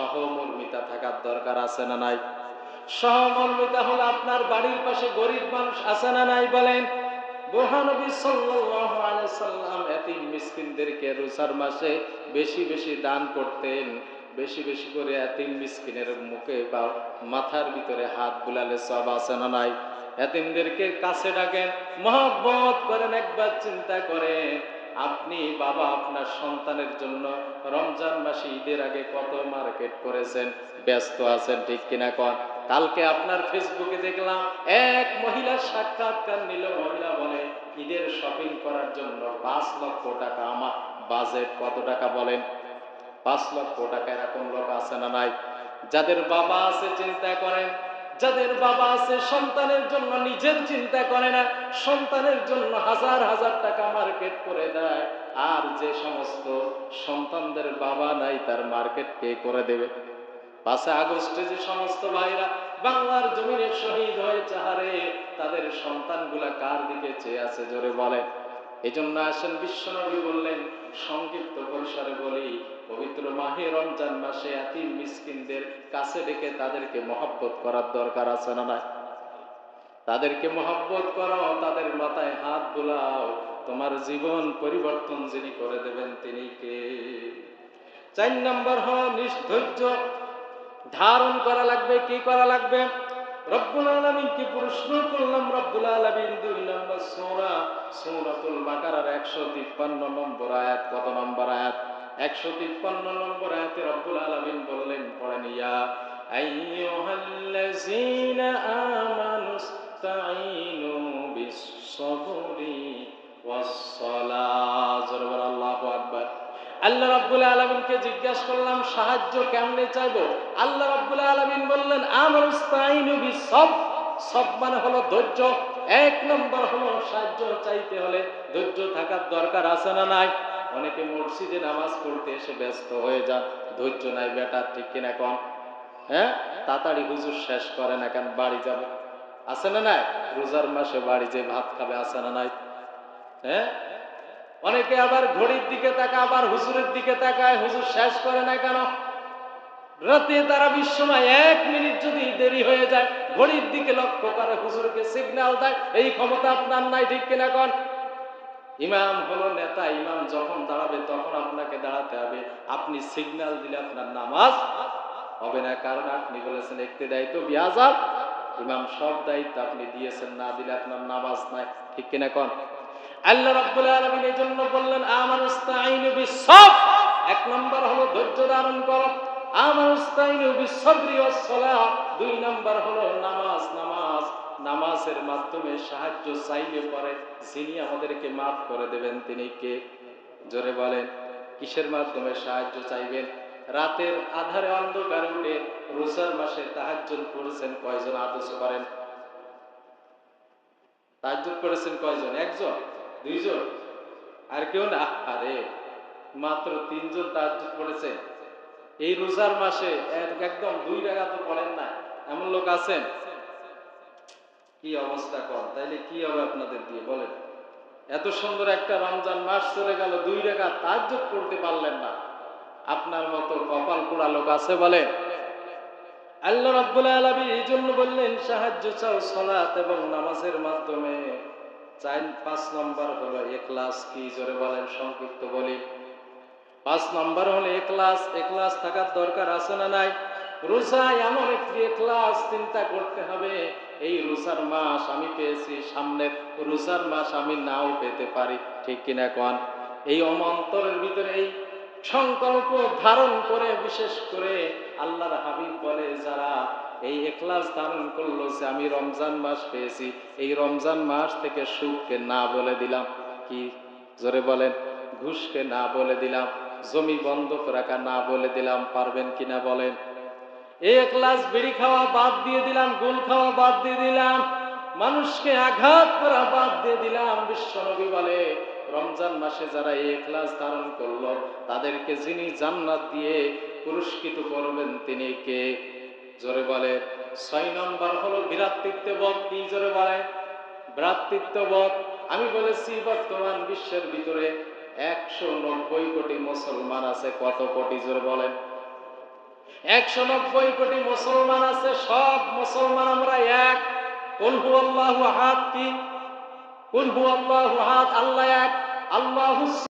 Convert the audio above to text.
সহমর্মিতা থাকার দরকার আছে না নাই? সহমর্মিতা হলো আপনার বাড়ির পাশে গরিব মানুষ আছে না নাই বলেন? মাসে বেশি বেশি দান করতেন, বেশি বেশি করে এতিম মিসকিনের মুখে বা মাথার ভিতরে হাত বুলালে সব আছে না নাই? এতিমদেরকে কাছে ডাকেন, মহব্বত করেন, একবার চিন্তা করেন। আপনি বাবা আপনার সন্তানের জন্য রমজান মাসে ঈদের আগে কত মার্কেট করেছেন? ব্যস্ত আছেন, ঠিক কিনা কন? কালকে আপনার ফেসবুকে দেখলাম এক মহিলার সাক্ষাৎকার নিল, মহিলা বলে, ঈদের শপিং করার জন্য পাঁচ লক্ষ টাকা আমার বাজেট কত টাকা বলেন? পাঁচ লক্ষ টাকা এরকম লোক আছে না নাই? যাদের বাবা আছে, চিন্তা করেন যাদের বাবা আছে, সন্তানের জন্য নিজের চিন্তা করে না, সন্তানের জন্য হাজার হাজার টাকা মার্কেট করে দেয়। আর যে সমস্ত সন্তানদের বাবা নাই, তার মার্কেট পে করে দেবে? পাঁচে আগস্টে যে সমস্ত ভাইরা বাংলার জমিনে শহীদ হয়েছে হারে তাদের সন্তানগুলা কার দিকে চেয়ে আছে? জোরে বলে এই জন্য আসেন বিশ্বনবী বললেন, সংক্ষিপ্ত পরিসরে বলি, পবিত্র মাহে রমজান মাসে এতিম মিসকিনদের কাছে ডেকে তাদেরকে মহব্বত করার দরকার আছে না নাই? তাদেরকে মহব্বত করো, তাদের মাথায় হাত বুলাও, তোমার জীবন পরিবর্তন যিনি করে দেবেন তিনি কে? চার নম্বর হল নির্ধৈর্য, ধারণ করা লাগবে, কি করা লাগবে? রব্বুল আলামিনকে প্রশ্ন করলাম? রব্বুল আলামিন দুই সূরাতুল বাকারার 153 নম্বর আয়াত, কত নম্বর আয়াত? 153 নম্বর আয়াতে রব্বুল আলামিন বললেন, পড়েন, ইয়া আইয়ুহাল্লাযীনা আমানুস্তাঈনু বিস-সাবরি ওয়াস-সালাহ আল্লাহু আকবার। আল্লাহ রাব্বুল আলামিনকে জিজ্ঞাসা করলাম, সাহায্য কেমনে চাইব? আল্লাহ রাব্বুল আলামিন বললেন আমানুস্তাঈনু বিস-সাব। সব মানে হলো ধৈর্য এক নম্বর হলো সাহায্য চাইতে হলে ধৈর্য থাকার দরকার আছে না নাই? অনেকে মসজিদে নামাজ পড়তে এসে ব্যস্ত হয়ে যান। ধৈর্য নাই বেটা, ঠিক কিনা কম হ্যাঁ? তাড়াতাড়ি হুজুর শেষ করে না কেন? বাড়ি যাবে। আছে না নাই? রোজার মাসে বাড়ি যে ভাত খাবে, আছে না নাই? হ্যাঁ? অনেকে আবার ঘড়ির দিকে তাকায়, আবার হুজুরের দিকে তাকায়, হুজুর শেষ করে না কেন? রাতে তারা বিশ্বময় এক মিনিট যদি দেরি হয়ে যায়, ঘড়ির দিকে লক্ষ্য করে হুজুরকে সিগন্যাল দেয়, এই ক্ষমতা আপনার নাই, ঠিক কিনা কন? ইমাম হলো নেতা, ইমাম যখন দাঁড়াবে তখন আপনাকে দাঁড়াতে হবে। আপনি সিগন্যাল দিলে আপনার নামাজ হবে না, কারণ আপনি বলেছেন, একটি দায়িত্ব বিয়াজাব ইমাম সব দায়িত্ব আপনি দিয়েছেন, না দিলে আপনার নামাজ নাই, ঠিক কিনা কন? আল্লাহ রাব্বুল আলামিন এই জন্য বললেন, আমানুস্তাঈনু বিসসাব এক নম্বর হলো ধৈর্য ধারণ করো। দুই নম্বর হলো নামাজ নামাজ। নামাজের মাধ্যমে সাহায্য চাইলে পরে যিনি আমাদেরকে মাফ করে দেবেন, তিনি কে? জোরে বলেন, কিসের মাধ্যমে সাহায্য চাইবেন? রাতের আধারে অন্ধকারে উঠে রোজার মাসে তাহাজ্জুদ করেছেন কয়জন? আদর্শ করেন। তাহাজ্জুদ করেছেন কয়জন? একজন? দুইজন? আর কেউ না? আরে, মাত্র তিনজন তাহাজ্জুদ করেছে এই রোজার মাসে একদম দুই টাকা তো পড়েন না। এমন লোক আছেন? কি অবস্থা কর, তাইলে কি হবে আপনাদের দিয়ে, বলেন। এত সুন্দর একটা রমজান মাস চলে গেল, দুই টাকা তাহাজ্জুদ করতে পারলেন না। আপনার মতো কপাল পোড়া লোক আছে বলেন। আল্লাহ রাব্বুল আলামিন এই জন্য বললেন, সাহায্য চাও সালাত এবং নামাজের মাধ্যমে। চার পাঁচ নম্বর হলো এখলাস, কি জোরে বলেন, সংক্ষিপ্ত বলি। পাঁচ নম্বর হলো এখলাস এখলাস থাকার দরকার আছে না নাই? রোজা এমন একটি এখলাস চিন্তা করতে হবে, এই রোজার মাস আমি পেয়েছি সামনের রোজার মাস আমি নাও পেতে পারি, ঠিক কিনা কন? এই অমন্তরের ভিতরে এই সংকল্প ধারণ করে, বিশেষ করে আল্লাহর হাবিব বলে, যারা এই এখলাস ধারণ করল যে আমি রমজান মাস পেয়েছি, এই রমজান মাস থেকে সুখকে না বলে দিলাম। কি? জোরে বলেন, ঘুষকে না বলে দিলাম। জমি বন্ধক রাখা না বলে দিলাম, পারবেন কিনা বলেন? এক গ্লাস বিড়ি খাওয়া বাদ দিয়ে দিলাম, গুল খাওয়া বাদ দিয়ে দিলাম, মানুষকে আঘাত করা বাদ দিয়ে দিলাম বিশ্বনবী বলে। রমজান মাসে যারা এই ক্লাস ধারণ করল, তাদেরকে যিনি জান্নাত দিয়ে পুরস্কৃত করবেন, তিনি কে? জোরে বলে, ছয় নম্বর হলো ভ্রাতৃত্ববোধ কি জোরে বলে? ভ্রাতৃত্ববোধ আমি বলেছি বর্তমান বিশ্বের ভিতরে একশো নব্বই কোটি মুসলমান আছে, কত কোটি জোরে বলেন? একশো নব্বই কোটি মুসলমান আছে, সব মুসলমান আমরা এক। কুলহু আল্লাহ হাত কি? কুলহু আল্লাহ হাত আল্লাহ এক। আল্লাহু